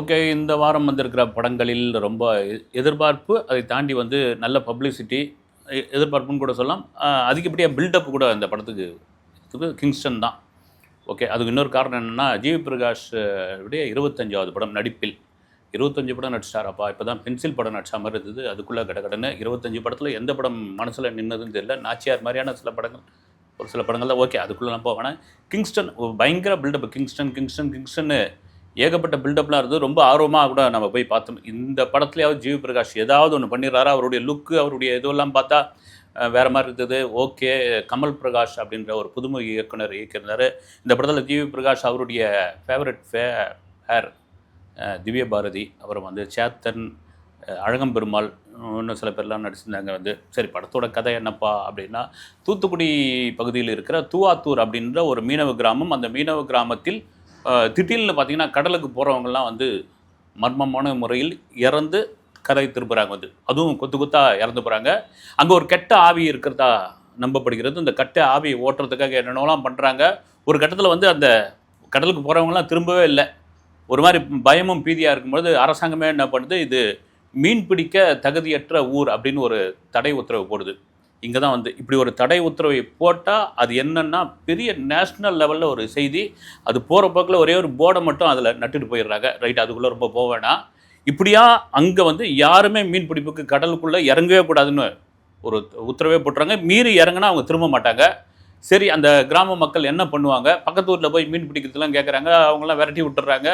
Okay இந்த வாரம் வந்திருக்கிற படங்களில் ரொம்ப எதிர்பார்ப்பு அதை தாண்டி வந்து நல்ல பப்ளிசிட்டி எதிர்பார்ப்புன்னு கூட சொல்லலாம். அதிகப்படியாக பில்டப் கூட இந்த படத்துக்கு கிங்ஸ்டன் தான். ஓகே அதுக்கு இன்னொரு காரணம் என்னென்னா ஜிவி பிரகாஷ் உடைய இருபத்தஞ்சாவது படம் நடிப்பில். இருபத்தஞ்சு படம் நடிச்சார் அப்பா இப்போ தான் பென்சில் படம் நடிச்சா மாதிரி இருந்தது. அதுக்குள்ளே கடகடன்னு இருபத்தஞ்சு படத்தில் எந்த படம் மனசில் நின்னதுன்னு தெரியல. நாச்சியார் மாதிரியான சில படங்கள். ஒரு சில படங்கள்லாம் ஓகே அதுக்குள்ளெலாம் போவேன். கிங்ஸ்டன் பயங்கர பில்டப் கிங்ஸ்டன் கிங்ஸ்டன் கிங்ஸ்டன்னு ஏகப்பட்ட பில்டப்லாம் இருந்தது ரொம்ப ஆர்வமாக கூட நம்ம போய் பார்த்தோம். இந்த படத்துலையாவது ஜிவி பிரகாஷ் ஏதாவது ஒன்று பண்ணிடுறாரா? அவருடைய லுக்கு அவருடைய இதுவெல்லாம் பார்த்தா வேறு வேற மாதிரி இருந்தது. ஓகே கமல் பிரகாஷ் அப்படின்ற ஒரு புதுமை இயக்குனர் இயக்கியிருந்தார். இந்த படத்தில் ஜிவி பிரகாஷ் அவருடைய ஃபேவரட் ஃபே ஹேர் திவ்ய பாரதி அப்புறம் வந்து சேத்தன் அழகம்பெருமாள் இன்னும் சில பேர்லாம் நடிச்சிருந்தாங்க வந்து. சரி படத்தோட கதை என்னப்பா அப்படின்னா தூத்துக்குடி பகுதியில் இருக்கிற தூவாத்தூர் அப்படின்ற ஒரு மீனவ கிராமம். அந்த மீனவ கிராமத்தில் திடீர்னு பார்த்தீங்கன்னா கடலுக்கு போகிறவங்கலாம் வந்து மர்மமான முறையில் இறந்து கதை திருப்புறாங்க வந்து. அதுவும் கொத்து கொத்தாக இறந்து போகிறாங்க அங்கே ஒரு கெட்ட ஆவி இருக்கிறதா நம்பப்படுகிறது. இந்த கெட்ட ஆவியை ஓட்டுறதுக்காக என்னென்னலாம் பண்ணுறாங்க ஒரு கட்டத்தில் வந்து அந்த கடலுக்கு போகிறவங்கலாம் திரும்பவே இல்லை. ஒரு மாதிரி பயமும் பீதியாக இருக்கும்பொழுது அரசாங்கமே என்ன பண்ணுது? இது மீன் பிடிக்க தகுதியற்ற ஊர் அப்படின்னு ஒரு தடை உத்தரவு போடுது. இங்கே தான் வந்து இப்படி ஒரு தடை உத்தரவை போட்டால் அது என்னென்னா பெரிய நேஷ்னல் லெவலில் ஒரு செய்தி. அது போகிற போக்கில் ஒரே ஒரு போர்டை மட்டும் அதில் நட்டுட்டு போயிடுறாங்க. ரைட் அதுக்குள்ளே ரொம்ப போக இப்படியா அங்கே வந்து யாருமே மீன் பிடிப்புக்கு கடலுக்குள்ளே இறங்கவே கூடாதுன்னு ஒரு உத்தரவே போட்டுறாங்க. மீறி இறங்குனா அவங்க திரும்ப மாட்டாங்க. சரி அந்த கிராம மக்கள் என்ன பண்ணுவாங்க? பக்கத்து ஊரில் போய் மீன் பிடிக்கிறதுலாம் கேட்குறாங்க அவங்களாம் விரட்டி விட்டுறாங்க.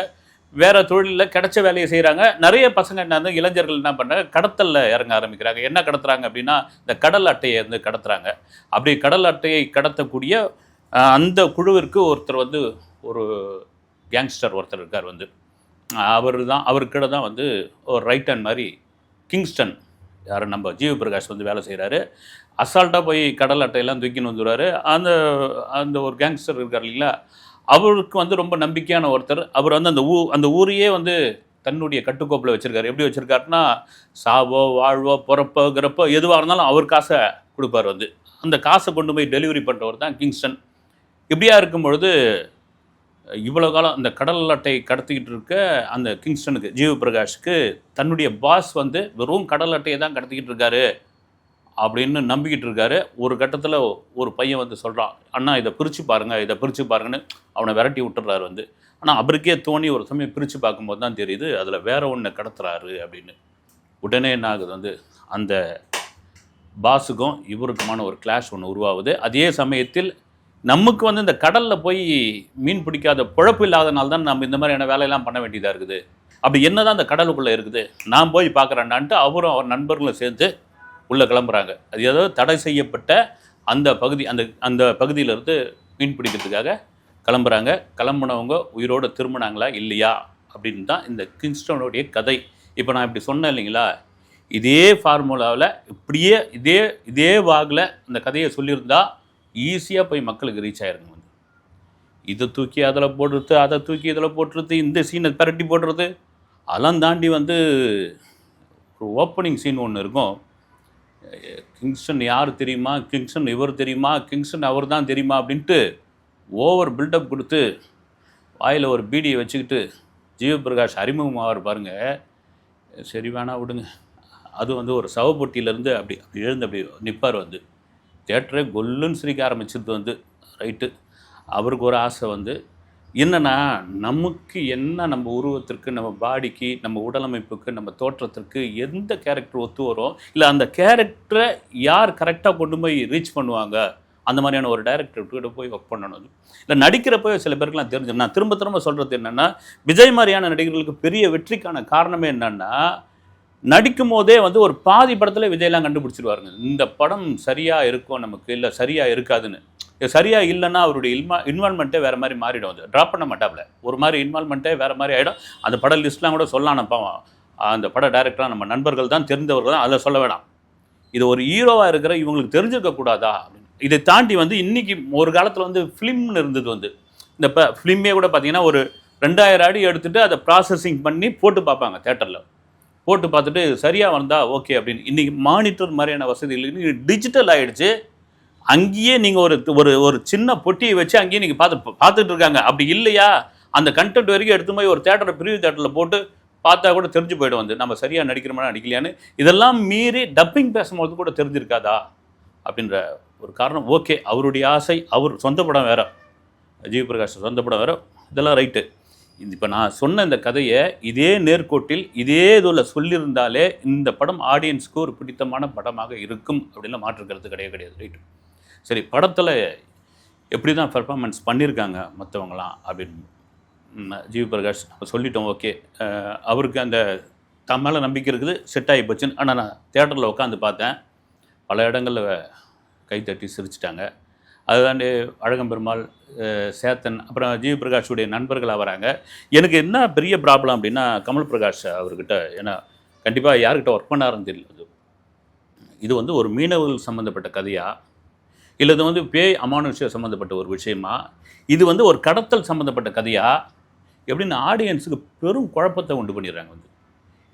வேற தொழிலில் கிடைச்ச வேலையை செய்கிறாங்க நிறைய பசங்க என்ன வந்து இளைஞர்கள் என்ன பண்ணுறாங்க கடத்தலில் இறங்க ஆரம்பிக்கிறாங்க. என்ன கடத்துறாங்க அப்படின்னா இந்த கடல் அட்டையை வந்து கடத்துறாங்க. அப்படி கடல் அட்டையை கடத்தக்கூடிய அந்த குழுவிற்கு ஒருத்தர் வந்து ஒரு கேங்ஸ்டர் ஒருத்தர் இருக்கார் வந்து. அவர் தான் அவர்கிட்ட தான் வந்து ஒரு ரைட் ஹேண்ட் மாதிரி கிங்ஸ்டன் யார் நம்ம ஜீவ பிரகாஷ் வந்து வேலை செய்கிறாரு அசால்ட்டாக போய் கடல் அட்டையெல்லாம் தூக்கின்னு வந்துடுவார் அந்த அந்த ஒரு கேங்ஸ்டர் இருக்கார் இல்லைங்களா? அவருக்கு வந்து ரொம்ப நம்பிக்கையான ஒருத்தர். அவர் வந்து அந்த ஊ அந்த ஊரையே வந்து தன்னுடைய கட்டுக்கோப்பில் வச்சுருக்காரு. எப்படி வச்சுருக்காருன்னா சாவோ வாழ்வோ பிறப்போ கிறப்போ எதுவாக இருந்தாலும் அவர் காசை கொடுப்பார் வந்து. அந்த காசை கொண்டு போய் டெலிவரி பண்ணுறவர் தான் கிங்ஸ்டன். இப்படியா இருக்கும் பொழுது இவ்வளோ காலம் அந்த கடல் அட்டை கடத்திக்கிட்டு இருக்க அந்த கிங்ஸ்டனுக்கு ஜீவ பிரகாஷுக்கு தன்னுடைய பாஸ் வந்து வெறும் கடல் அட்டையை தான் கடத்திக்கிட்டு இருக்காரு. அப்படின்னு நம்பிக்கிட்டு இருக்காரு. ஒரு கட்டத்தில் ஒரு பையன் வந்து சொல்கிறான் அண்ணா இதை பிரித்து பாருங்க இதை பிரித்து பாருங்கன்னு அவனை விரட்டி விட்டுறாரு வந்து. ஆனால் அவருக்கே தோணி ஒரு சமயம் பிரித்து பார்க்கும்போது தான் தெரியுது அதில் வேற ஒன்று கடத்துறாரு அப்படின்னு. உடனே என்ன ஆகுது வந்து அந்த பாஸுக்கும் இவருக்குமான ஒரு கிளாஷ் ஒன்று உருவாகுது. அதே சமயத்தில் நமக்கு வந்து இந்த கடலில் போய் மீன் பிடிக்காத பொழப்பு இல்லாதனால தான் நம்ம இந்த மாதிரியான வேலையெல்லாம் பண்ண வேண்டியதாக இருக்குது. அப்படி என்ன தான் அந்த கடலுக்குள்ளே இருக்குது? நான் போய் பார்க்குறேன்னான்ட்டு அவரும் அவர் நண்பர்களும் சேர்ந்து உள்ளே கிளம்புறாங்க. அது ஏதோ தடை செய்யப்பட்ட அந்த பகுதி அந்த அந்த பகுதியிலேருந்து மீன் பிடிக்கிறதுக்காக கிளம்புறாங்க. கிளம்புனவங்க உயிரோடு திரும்பினாங்களா இல்லையா? அப்படின்னு தான் இந்த கிங்ஸ்டனுடைய கதை. இப்போ நான் இப்படி சொன்னேன் இல்லைங்களா? இதே ஃபார்முலாவில் இப்படியே இதே இதே வாகில் அந்த கதையை சொல்லியிருந்தா ஈஸியாக போய் மக்களுக்கு ரீச் ஆயிருங்க. வந்து இதை தூக்கி அதில் போடுறது அதை தூக்கி இதில் போட்டுறது இந்த சீனை பரட்டி போடுறது அதெல்லாம் தாண்டி வந்து ஒரு ஓப்பனிங் சீன் ஒன்று இருக்கும். கிங்ஸ்டன் யார் தெரியுமா? கிங்ஸ்டன் இவர் தெரியுமா? கிங்ஸ்டன் அவர் தான் தெரியுமா? அப்படின்ட்டு ஓவர் பில்டப் கொடுத்து வாயில் ஒரு பீடியை வச்சுக்கிட்டு ஜீவபிரகாஷ் அறிமுகமாவார் பாருங்கள் சரி வேணா விடுங்க. அது வந்து ஒரு சவப்பொட்டியிலேருந்து அப்படி அப்படி எழுந்து அப்படி நிற்பார் வந்து. தேட்டரே கொல்லுன்னு சிரிக்க ஆரம்பிச்சது வந்து ரைட்டு. அவருக்கு ஒரு ஆசை வந்து என்னன்னா நமக்கு என்ன நம்ம உருவத்திற்கு நம்ம பாடிக்கு நம்ம உடலமைப்புக்கு நம்ம தோற்றத்திற்கு எந்த கேரக்டர் ஒத்து வரும் இல்லை அந்த கேரக்டரை யார் கரெக்டாக கொண்டு போய் ரீச் பண்ணுவாங்க அந்த மாதிரியான ஒரு டைரக்டர் கிட்ட போய் ஒர்க் பண்ணணும். இல்லை நடிக்கிறப்போ சில பேருக்குலாம் தெரிஞ்சு நான் திரும்ப திரும்ப சொல்கிறது என்னென்னா விஜய் மாதிரியான நடிகர்களுக்கு பெரிய வெற்றிக்கான காரணமே என்னென்னா நடிக்கும் போதே வந்து ஒரு பாதி படத்தில் விஜய்லாம் கண்டுபிடிச்சிருவாருங்க. இந்த படம் சரியாக இருக்கும் நமக்கு இல்லை சரியாக இருக்காதுன்னு. சரியாக இல்லைன்னா அவருடைய இன்வா இன்வால்மெண்ட்டே வேறு மாதிரி மாறிடும் அது. ட்ராப் பண்ண மாட்டாப்ல ஒரு மாதிரி இன்வால்மெண்ட்டே வேறு மாதிரி ஆகிடும் அந்த பட லிஸ்ட்லாம் கூட சொல்லலாம் பாவம். அந்த பட டேரக்டராக நம்ம நண்பர்கள் தான் தெரிந்தவர்கள் தான் அதை சொல்ல வேணாம். இது ஒரு ஹீரோவாக இருக்கிற இவங்களுக்கு தெரிஞ்சிருக்கக்கூடாதா அப்படின்னு இதை தாண்டி வந்து இன்றைக்கி ஒரு காலத்தில் வந்து ஃபிலிம்னு இருந்தது வந்து. இந்த இப்போ ஃபிலிமே கூட பார்த்தீங்கன்னா ஒரு ரெண்டாயிரம் அடி எடுத்துகிட்டு அதை ப்ராசஸிங் பண்ணி போட்டு பார்ப்பாங்க தேட்டரில் போட்டு பார்த்துட்டு சரியாக வந்தால் ஓகே அப்படின்னு. இன்றைக்கி மானிட்டர் மாதிரியான வசதி இல்லைன்னு டிஜிட்டல் ஆகிடுச்சு அங்கேயே நீங்கள் ஒரு ஒரு ஒரு சின்ன பொட்டியை வச்சு அங்கேயே நீங்கள் பார்த்து பார்த்துட்டு இருக்காங்க. அப்படி இல்லையா? அந்த கண்டென்ட் வரைக்கும் எடுத்து போய் ஒரு தேட்டரை பிரிவு தேட்டரில் போட்டு பார்த்தா கூட தெரிஞ்சு போயிடும் வந்து நம்ம சரியாக நடிக்கிறோமா நடிக்கலையான்னு. இதெல்லாம் மீறி டப்பிங் பேசும்போது கூட தெரிஞ்சிருக்காதா? அப்படின்ற ஒரு காரணம். ஓகே அவருடைய ஆசை அவர் சொந்த படம் வேற. ஜீவ் பிரகாஷ் சொந்த படம் வேற. இதெல்லாம் ரைட்டு இது இப்போ நான் சொன்ன இந்த கதையை இதே நேர்கோட்டில் இதே இதில் சொல்லியிருந்தாலே இந்த படம் ஆடியன்ஸ்க்கு ஒரு பிடித்தமான படமாக இருக்கும். அப்படின்னு மாற்றுக்கிறது கிடையாது கிடையாது. ரைட்டு சரி படத்தில் எப்படி தான் பெர்ஃபார்மன்ஸ் பண்ணியிருக்காங்க மற்றவங்களாம் அப்படின்னு ஜிவி பிரகாஷ் நம்ம சொல்லிட்டோம் ஓகே. அவருக்கு அந்த தம் மேலே நம்பிக்கை இருக்குது செட் ஆகி போச்சுன்னு. ஆனால் நான் தேட்டரில் உட்காந்து பார்த்தேன். பல இடங்களில் கைத்தட்டி சிரிச்சிட்டாங்க. அதுதாண்டி அழகம்பெருமாள் சேத்தன் அப்புறம் ஜிவி பிரகாஷுடைய நண்பர்களாக வராங்க எனக்கு என்ன பெரிய ப்ராப்ளம் அப்படின்னா கமல் பிரகாஷ் அவர்கிட்ட ஏன்னா கண்டிப்பாக யார்கிட்ட ஒர்க் பண்ணாருன்னு தெரியல. அது இது வந்து ஒரு மீனவர்கள் சம்மந்தப்பட்ட கதையாக இல்லை இது வந்து பேய் அமானுஷ்யம் சம்மந்தப்பட்ட ஒரு விஷயமா? இது வந்து ஒரு கடத்தல் சம்மந்தப்பட்ட கதையா? எப்படின்னு ஆடியன்ஸுக்கு பெரும் குழப்பத்தை உண்டு பண்ணிடுறாங்க வந்து.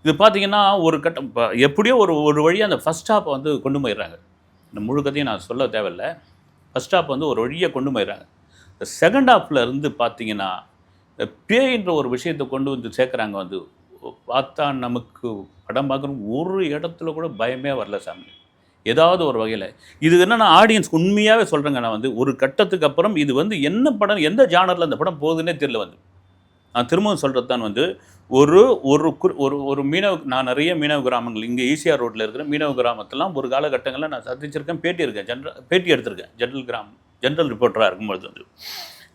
இது பார்த்தீங்கன்னா ஒரு கட்டம் இப்போ எப்படியோ ஒரு ஒரு வழியாக அந்த ஃபஸ்ட் ஸ்டாப்பை வந்து கொண்டு போயிடுறாங்க. இந்த முழு கதையும் நான் சொல்ல தேவையில்லை. ஃபஸ்ட் ஸ்டாப் வந்து ஒரு வழியாக கொண்டு போயிடுறாங்க. இந்த செகண்ட் ஹாஃப்ல இருந்து பார்த்தீங்கன்னா இந்த பேய்ன்ற ஒரு விஷயத்தை கொண்டு வந்து சேர்க்குறாங்க வந்து. பார்த்தா நமக்கு படம் பார்க்குற ஒரு இடத்துல கூட பயமே வரல சாமி. ஏதாவது ஒரு வகையில். இது என்னென்னா ஆடியன்ஸ் உண்மையாகவே சொல்கிறேங்க நான் வந்து. ஒரு கட்டத்துக்கு அப்புறம் இது வந்து என்ன படம் எந்த ஜானரில் அந்த படம் போகுதுன்னே தெரியல வந்து. நான் திரும்பவும் சொல்கிறது தான் வந்து ஒரு ஒரு குறி- ஒரு ஒரு மீனவ நான் நிறைய மீனவ கிராமங்கள் இங்கே ஈசிஆர் ரோட்டில் இருக்கிற மீனவ கிராமத்தெல்லாம் ஒரு காலகட்டங்களில் நான் சந்திச்சிருக்கேன் பேட்டி இருக்கேன் ஜென்ரல் பேட்டி எடுத்திருக்கேன். ஜென்ரல் கிராமம் ஜென்ரல் ரிப்போர்ட்டராக இருக்கும்பொழுது வந்து.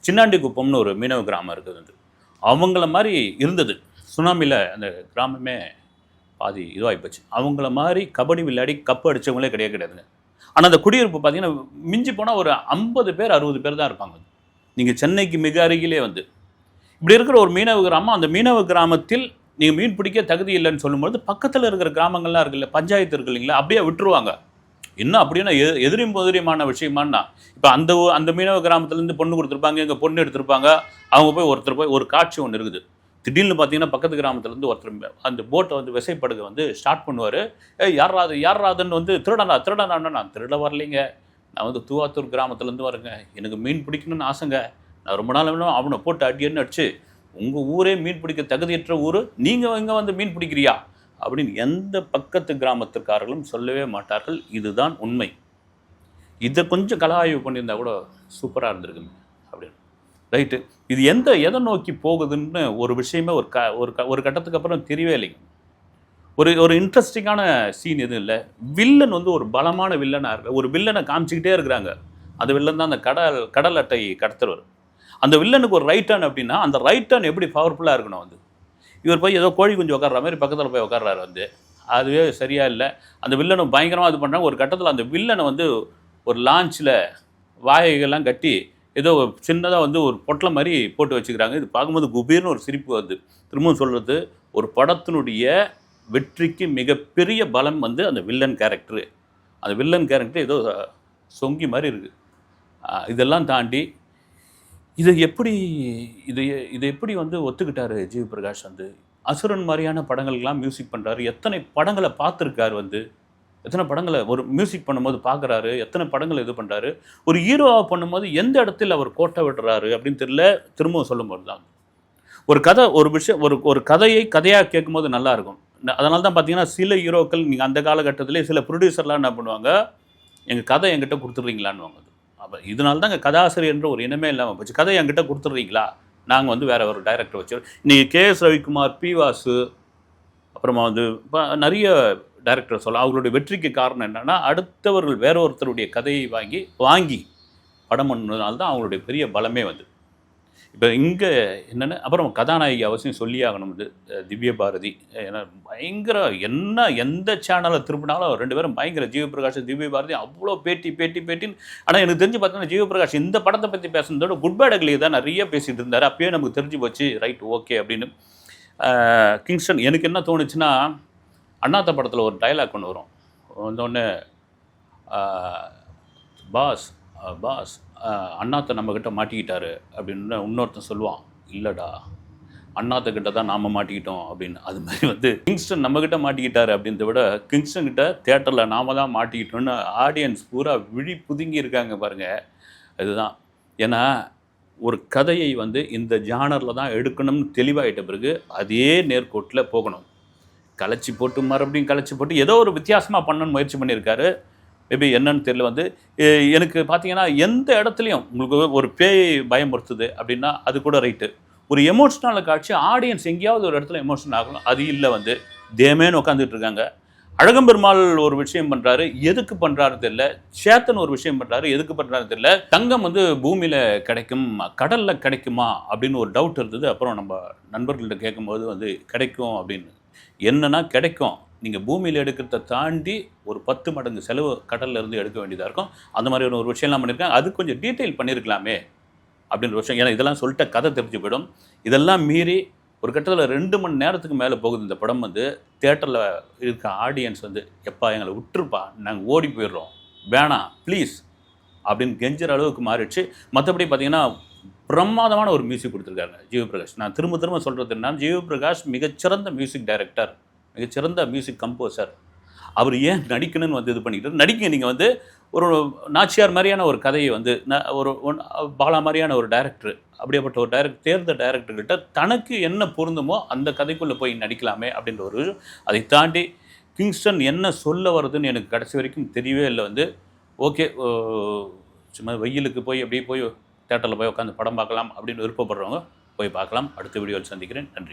சின்னாண்டி குப்பம்னு ஒரு மீனவ கிராமம் இருக்குது வந்து. அவங்கள மாதிரி இருந்தது. சுனாமியில் அந்த கிராமமே பாதி இதுவாகி போச்சு. அவங்கள மாதிரி கபடி விளையாடி கப்பு அடித்தவங்களே கிடையாது கிடையாதுங்க. ஆனால் அந்த குடியிருப்பு பார்த்தீங்கன்னா மிஞ்சி போனால் ஒரு ஐம்பது பேர் அறுபது பேர் தான் இருப்பாங்க. நீங்கள் சென்னைக்கு மிக அருகிலே வந்து இப்படி இருக்கிற ஒரு மீனவ கிராமம் அந்த மீனவ கிராமத்தில் நீங்கள் மீன் பிடிக்க தகுதி இல்லைன்னு சொல்லும்போது பக்கத்தில் இருக்கிற கிராமங்கள்லாம் இருக்குல்ல பஞ்சாயத்து இருக்கு இல்லைங்களா அப்படியே விட்டுருவாங்க. இன்னும் அப்படின்னா எ எதிரியும் எதிரியுமான விஷயமானா இப்போ அந்த அந்த மீனவ கிராமத்துலேருந்து பொண்ணு கொடுத்துருப்பாங்க எங்கள் பொண்ணு எடுத்திருப்பாங்க அவங்க போய் ஒருத்தர் போய் ஒரு காட்சி ஒன்று இருக்குது. திடீர்னு பார்த்தீங்கன்னா பக்கத்து கிராமத்துலேருந்து ஒருத்தர் அந்த போட்டை வந்து விசைப்படுக வந்து ஸ்டார்ட் பண்ணுவார். ஏ யாராது யாராதுன்னு வந்து திருடனா திருடனா நான் திருட வரலைங்க. நான் வந்து தூவாத்தூர் கிராமத்துலேருந்து வரேங்க. எனக்கு மீன் பிடிக்கணும்னு ஆசைங்க. நான் ரொம்ப நாள் வேணும் அவனை போட்டு அடியன்னு அடிச்சு உங்கள் ஊரே மீன் பிடிக்க தகுதியற்ற ஊர். நீங்கள் இங்கே வந்து மீன் பிடிக்கிறியா? அப்படின்னு எந்த பக்கத்து கிராமத்துக்காரர்களும் சொல்லவே மாட்டார்கள். இதுதான் உண்மை. இதை கொஞ்சம் கலாய்வு பண்ணியிருந்தா கூட சூப்பராக இருந்திருக்குங்க ரைட்டு? இது எந்த எதை நோக்கி போகுதுன்னு ஒரு விஷயமே ஒரு க ஒரு க ஒரு கட்டத்துக்கு அப்புறம் தெரியவே இல்லைங்க. ஒரு ஒரு இன்ட்ரெஸ்டிங்கான சீன் எதுவும் இல்லை. வில்லன் வந்து ஒரு பலமான வில்லனாக இருக்கு ஒரு வில்லனை காமிச்சிக்கிட்டே இருக்கிறாங்க. அந்த வில்லன் தான் அந்த கடல் கடல் அட்டை கடத்துறவர். அந்த வில்லனுக்கு ஒரு ரைட் டர்ன் அப்படின்னா அந்த ரைட் டர்ன் எப்படி பவர்ஃபுல்லாக இருக்கணும் வந்து? இவர் போய் ஏதோ கோழி குஞ்சு உட்கார்ற மாதிரி பக்கத்தில் போய் உட்கார்றாரு வந்து. அதுவே சரியாக இல்லை. அந்த வில்லனை பயங்கரமாக இது பண்ணுறாங்க ஒரு கட்டத்தில் அந்த வில்லனை வந்து ஒரு லான்ச்சில் வாயைகள்லாம் கட்டி ஏதோ சின்னதாக வந்து ஒரு பொட்டலை மாதிரி போட்டு வச்சுக்கிறாங்க. இது பார்க்கும்போது குபீர்னு ஒரு சிரிப்பு வருது. திரும்பவும் சொல்கிறது ஒரு படத்தினுடைய வெற்றிக்கு மிகப்பெரிய பலம் வந்து அந்த வில்லன் கேரக்டரு அந்த வில்லன் கேரக்டர் ஏதோ சொங்கி மாதிரி இருக்குது இதெல்லாம் தாண்டி இதை எப்படி இது இதை எப்படி வந்து ஒத்துக்கிட்டாரு ஜீவ் பிரகாஷ் வந்து? அசுரன் மாதிரியான படங்களுக்கெல்லாம் மியூசிக் பண்ணுறாரு எத்தனை படங்களை பார்த்துருக்காரு வந்து? எத்தனை படங்களை ஒரு மியூசிக் பண்ணும்போது பார்க்குறாரு எத்தனை படங்களை இது பண்ணுறாரு ஒரு ஹீரோவாக பண்ணும்போது எந்த இடத்துல அவர் கோட்டை விடுறாரு அப்படின்னு தெரியல திரும்பவும் சொல்லும்போது தான் ஒரு கதை ஒரு விஷயம் ஒரு ஒரு கதையை கதையாக கேட்கும்போது நல்லாயிருக்கும் அதனால தான் பார்த்தீங்கன்னா சில ஹீரோக்கள் நீங்கள் அந்த காலகட்டத்திலே சில ப்ரொடியூசர்லாம் என்ன பண்ணுவாங்க எங்கள் கதை என்கிட்ட கொடுத்துட்றீங்களான்னு அப்போ இதனால தான் கதாசிரியர்ன்ற ஒரு இனமே இல்லாமல் போச்சு. கதை என்கிட்ட கொடுத்துட்றீங்களா? நாங்கள் வந்து வேற ஒரு டைரக்டர் வச்சு இன்றைக்கி K S Ravikumar P Vasu அப்புறமா வந்து இப்போ நிறைய டைரக்டர் சொல்ல அவங்களுடைய வெற்றிக்கு காரணம் என்னென்னா அடுத்தவர்கள் வேற ஒருத்தருடைய கதையை வாங்கி வாங்கி படம் பண்ணதுனால தான் அவங்களுடைய பெரிய பலமே வந்து. இப்போ இங்கே என்னென்ன அப்புறம் கதாநாயகி அவசியம் சொல்லி ஆகணும் இது திவ்ய பாரதி ஏன்னா பயங்கர என்ன எந்த சேனலை திரும்பினாலும் ரெண்டு பேரும் பயங்கர ஜீவபிரகாஷ் திவ்ய பாரதி அவ்வளோ பேட்டி பேட்டி பேட்டின்னு. ஆனால் எனக்கு தெரிஞ்சு பார்த்தீங்கன்னா ஜீவபிரகாஷ் இந்த படத்தை பற்றி பேசுனதோட குட் பேட் அக்லி தான் நிறைய பேசிகிட்டு இருந்தார். அப்பயே நமக்கு தெரிஞ்சு போச்சு ரைட் ஓகே அப்படின்னு. கிங்ஸ்டன் எனக்கு என்ன தோணுச்சுன்னா அண்ணாத்த படத்தில் ஒரு டைலாக் ஒன்று வரும். வந்தோடனே பாஸ் பாஸ் அண்ணாத்த நம்மக்கிட்ட மாட்டிக்கிட்டாரு அப்படின்னு இன்னொருத்தன் சொல்லுவான். இல்லைடா அண்ணாத்த கிட்ட தான் நாம் மாட்டிக்கிட்டோம் அப்படின்னு. அது மாதிரி வந்து கிங்ஸ்டன் நம்மக்கிட்ட மாட்டிக்கிட்டாரு அப்படின்றத விட கிங்ஸ்டன் கிட்ட தேட்டரில் நாம தான் மாட்டிக்கிட்டோம்னு ஆடியன்ஸ் பூரா விழி புதுங்கி இருக்காங்க பாருங்கள் அதுதான் ஏன்னா ஒரு கதையை வந்து இந்த ஜானரில் தான் எடுக்கணும்னு தெளிவாயிட்ட பிறகு அதே நேர்கோட்டில் போகணும். கலைச்சி போட்டு மறுபடியும் கலைச்சி போட்டு ஏதோ ஒரு வித்தியாசமாக பண்ணணும்னு முயற்சி பண்ணியிருக்காரு. மேபி என்னன்னு தெரியல வந்து. எனக்கு பார்த்தீங்கன்னா எந்த இடத்துலையும் உங்களுக்கு ஒரு பேய் பயமுறுத்துது அப்படின்னா அது கூட ரைட்டு. ஒரு எமோஷ்னல் காட்சி ஆடியன்ஸ் எங்கேயாவது ஒரு இடத்துல எமோஷனல் ஆகணும். அது இல்லை வந்து. தேமேன்னு உட்காந்துட்டு இருக்காங்க. அழகம்பெருமாள் ஒரு விஷயம் பண்ணுறாரு எதுக்கு பண்ணுறாரு தெரியல. சேத்தன் ஒரு விஷயம் பண்ணுறாரு எதுக்கு பண்ணுறாரு தெரியல. தங்கம் வந்து பூமியில் கிடைக்கும் கடலில் கிடைக்குமா அப்படின்னு ஒரு டவுட் இருந்தது. அப்புறம் நம்ம நண்பர்கள்ட்ட கேட்கும்போது வந்து கிடைக்கும் அப்படின்னு என்னன்னா கிடைக்கும். நீங்கள் பூமியில் எடுக்கிறத தாண்டி ஒரு பத்து மடங்கு செலவு கடல்ல இருந்து எடுக்க வேண்டியதாக இருக்கும். அந்த மாதிரி ஒரு விஷயம்லாம் பண்ணியிருக்கேன் அது கொஞ்சம் டீட்டெயில் பண்ணியிருக்கலாமே அப்படின்ற விஷயம். ஏன்னா இதெல்லாம் சொல்லிட்ட கதை தெரிஞ்சு போயிடும். இதெல்லாம் மீறி ஒரு கட்டத்தில் ரெண்டு மணி நேரத்துக்கு மேலே போகுது இந்த படம் வந்து. தேட்டரில் இருக்க ஆடியன்ஸ் வந்து எப்பா எங்களை விட்டுருப்பா. நாங்கள் ஓடி போயிடுறோம். வேணாம். ப்ளீஸ். அப்படின்னு கெஞ்சுற அளவுக்கு மாறிடுச்சு. மற்றபடி பார்த்தீங்கன்னா பிரமாதமான ஒரு மியூசிக் கொடுத்துருக்காங்க ஜீவபிரகாஷ் நான் திரும்ப திரும்ப சொல்கிறது என்ன ஜீவபிரகாஷ் மிகச்சிறந்த மியூசிக் டைரக்டர் மிகச்சிறந்த மியூசிக் கம்போசர் அவர் ஏன் நடிக்கணும்னு வந்து இது பண்ணிக்கிட்டு நடிக்க நீங்கள் வந்து ஒரு நாச்சியார் மாதிரியான ஒரு கதையை வந்து ஒரு ஒன்- பாலா மாதிரியான ஒரு டைரக்டர் அப்படியேப்பட்ட ஒரு டைரக்ட் தேர்ந்த டைரக்டர்கிட்ட தனக்கு என்ன பொருந்துமோ அந்த கதைக்குள்ளே போய் நடிக்கலாமே அப்படின்ற ஒரு அதை தாண்டி கிங்ஸ்டன் என்ன சொல்ல வருதுன்னு எனக்கு கடைசி வரைக்கும் தெரியவே இல்லை வந்து ஓகே சும்மா வெயிலுக்கு போய் அப்படியே போய் தேட்டரில் போய் உட்காந்து படம் பார்க்கலாம் அப்படின்னு விருப்பப்படுறவங்க போய் பார்க்கலாம். அடுத்த வீடியோவில் சந்திக்கிறேன். நன்றி.